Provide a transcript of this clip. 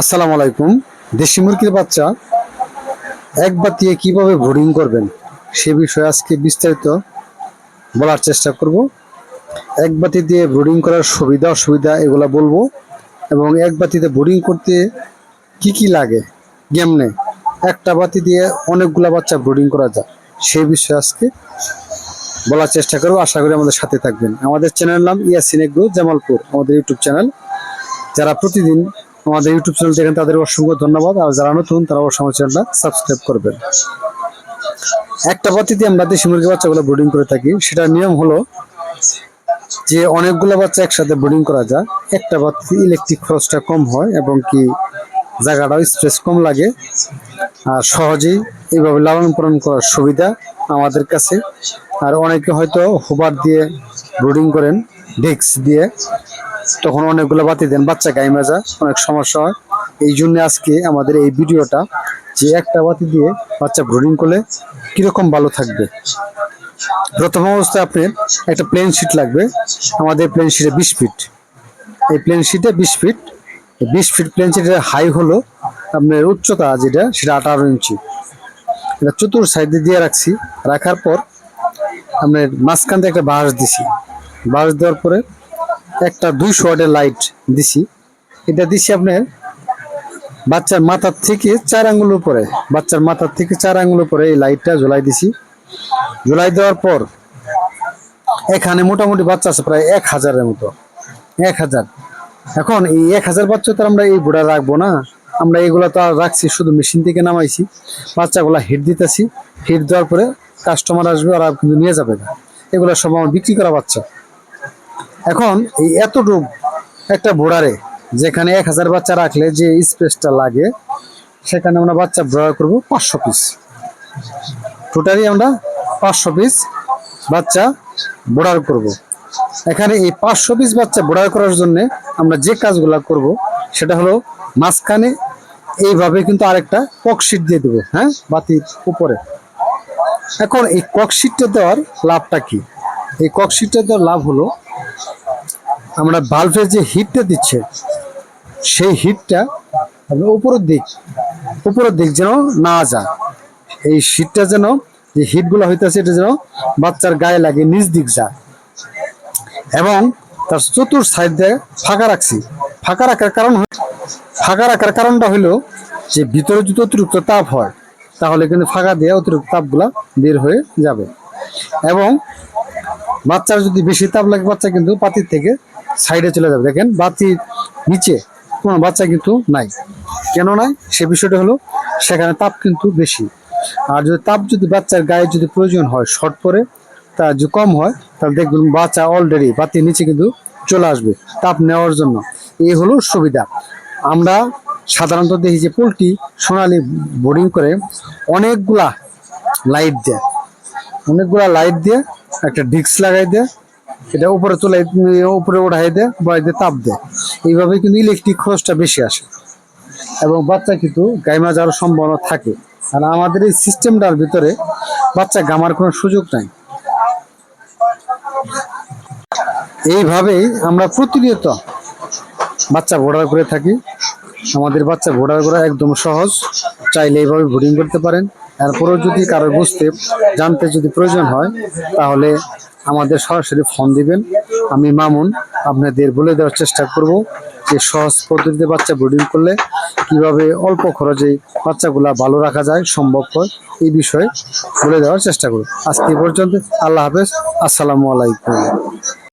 আসসালামু আলাইকুম। দেশি মুরগির বাচ্চা, এক বাতিয়ে কীভাবে ব্রুডিং করবেন সে বিষয়ে আজকে বিস্তারিত বলার চেষ্টা করব। এক বাতি দিয়ে ব্রুডিং করার সুবিধা, অসুবিধা এগুলো বলব এবং এক বাতিতে ব্রুডিং করতে কি কি লাগে, কেমনে? একটা বাতি দিয়ে অনেকগুলো বাচ্চা ব্রুডিং করা যায় সেই বিষয়ে আজকে বলার চেষ্টা করব। আশা করি আমাদের সাথে থাকবেন। আমাদের চ্যানেল নাম ইয়াসিন এগ্রো জামালপুর, আমাদের ইউটিউব চ্যানেল। যারা প্রতিদিন আমাদের ইউটিউব চ্যানেল দেখেন তাদের অসংখ্য ধন্যবাদ। আর যারা নতুন, তারা আমার চ্যানেলটা সাবস্ক্রাইব করবেন। একটা বাতিতে আমরা দেশি মুরগি বাচ্চাগুলো ব্রিডিং করে থাকি। সেটার নিয়ম হলো যে অনেকগুলো বাচ্চা একসাথে ব্রিডিং করা যায়। একটা বাতিতে ইলেকট্রিক খরচটা কম হয় এবং কি জায়গাটাও স্ট্রেস কম লাগে। আর সহজেই এইভাবে লালন পালন করার সুবিধা আমাদের কাছে। আর অনেকে হয়তো হোবার দিয়ে ব্রিডিং করেন, ডেক্স দিয়ে। তখন অনেকগুলো বাতি দেন, বাচ্চা গায়ে মাজা, অনেক সমস্যা হয়। এই জন্য আজকে আমাদের এই ভিডিওটা যে একটা বাতি দিয়ে বাচ্চা ব্রুডিং করলে কীরকম ভালো থাকবে। প্রথম অবস্থায় আপনার একটা প্লেন শিট লাগবে, আমাদের প্লেন শিটে বিশ ফিট এই প্লেন শিটে বিশ ফিট বিশ ফিট প্লেন শিটের হাই হলো আপনার উচ্চতা যেটা, সেটা আঠারো ইঞ্চি। এটা চতুর সাইডে দিয়ে রাখছি, রাখার পর আপনার মাঝখান থেকে একটা বাঁশ দিছি। বাঁশ দেওয়ার পরে একটা দুইশো ওয়াটের লাইট দিছি। এটা দিছি আপনার বাচ্চার মাথার থেকে চার আঙ্গুল উপরে। বাচ্চার মাথার থেকে চার আঙ্গুল উপরে এই লাইটটা ঝোলাই দিছি। ঝোলাই দেওয়ার পর এখানে মোটামুটি বাচ্চা আছে প্রায় এক হাজারের মতো। এক হাজার। এখন এই এক হাজার বাচ্চা তো আমরা এই বুড়া রাখব না। আমরা এগুলো তো আর রাখছি, শুধু মেশিন থেকে নামাইছি। বাচ্চাগুলো হিট দিতেছি। হিট দেওয়ার পরে কাস্টমার আসবে আর কিন্তু নিয়ে যাবে না। এগুলো সব আমার বিক্রি করা বাচ্চা। এখন এই এতটুক একটা বোড়ারে যেখানে এক হাজার বাচ্চা রাখলে যে স্পেসটা লাগে, সেখানে আমরা বাচ্চা ব্রয় করব পাঁচশো পিস টোটালি আমরা পাঁচশো পিস বাচ্চা বোড়ার করব। এখানে এই পাঁচশো পিস বাচ্চা বোড়ার করার জন্য আমরা যে কাজগুলো করব, সেটা হলো মাঝখানে এইভাবে কিন্তু আরেকটা ককশিট দিয়ে দেবো হ্যাঁ? বাতির উপরে। এখন এই ককশিটটা দেওয়ার লাভটা কি? এই ককশিটটা দেওয়ার লাভ হলো আমরা বাল্বের যে হিটটা দিচ্ছে, সেই হিটটা আপনার উপরের দিক উপরের দিক যেন না যায়। এই শীতটা যেন, যে হিটগুলো হইতেছে, এটা যেন বাচ্চার গায়ে লাগে, নিচ দিক যায়। এবং তার চতুর সাইড দিয়ে ফাঁকা রাখছি। ফাঁকা রাখার কারণ ফাঁকা রাখার কারণটা হলো যে ভিতরে যদি অতিরিক্ত তাপ হয়, তাহলে কিন্তু ফাঁকা দিয়ে অতিরিক্ত তাপগুলা বের হয়ে যাবে। এবং বাচ্চার যদি বেশি তাপ লাগে, বাচ্চা কিন্তু পাতির থেকে সাইডে চলে যাবে। দেখেন বাতির নিচে, কোনো বাচ্চা কিন্তু নাই। কেন নাই? সে বিষয়টা হলো, সেখানে তাপ কিন্তু বেশি। আর যদি তাপ যদি বাচ্চার গায়ে যদি প্রয়োজন হয়, শর্ট পরে, তা যদি কম হয়, তাহলে দেখবেন বাচ্চা অলরেডি বাতির নিচে কিন্তু চলে আসবে, তাপ নেওয়ার জন্য। এই হলো সুবিধা। আমরা সাধারণত দেখি যে পোলট্রি সোনালি বোর্ডিং করে অনেকগুলা লাইট দেয়। অনেকগুলা লাইট দিয়ে একটা ডিস্ক লাগাই দেয় এটা উপরে তোলাই উপরে উঠাই দেয় এতে তাপ দেয় এইভাবে কিন্তু ইলেকট্রিক খরচটা বেশি আসে। এবং বাচ্চা কিন্তু গাইমা যাওয়ার সম্ভাবনা থাকে। আর আমাদের এই সিস্টেমটার ভিতরে বাচ্চা গামার কোনো সুযোগ নাই। এইভাবেই আমরা প্রতিনিয়ত বাচ্চা ভোডার করে থাকি। আমাদের বাচ্চা ভোডার করা একদম সহজ। চাইলে এইভাবে ভোডিং করতে পারেন। এরপরেও যদি কারও বুঝতে, জানতে যদি প্রয়োজন হয়, তাহলে আমাদের সরাসরি ফোন দিবেন। আমি মামুন, আপনাদের বলে দেওয়ার চেষ্টা করব যে সহজ পদ্ধতিতে বাচ্চা ব্রিডিং করলে কীভাবে অল্প খরচে বাচ্চাগুলা ভালো রাখা যায়, সম্ভব হয়, এই বিষয়ে বলে দেওয়ার চেষ্টা করব। আজকে পর্যন্ত, আল্লাহ হাফেজ, আসসালামু আলাইকুম।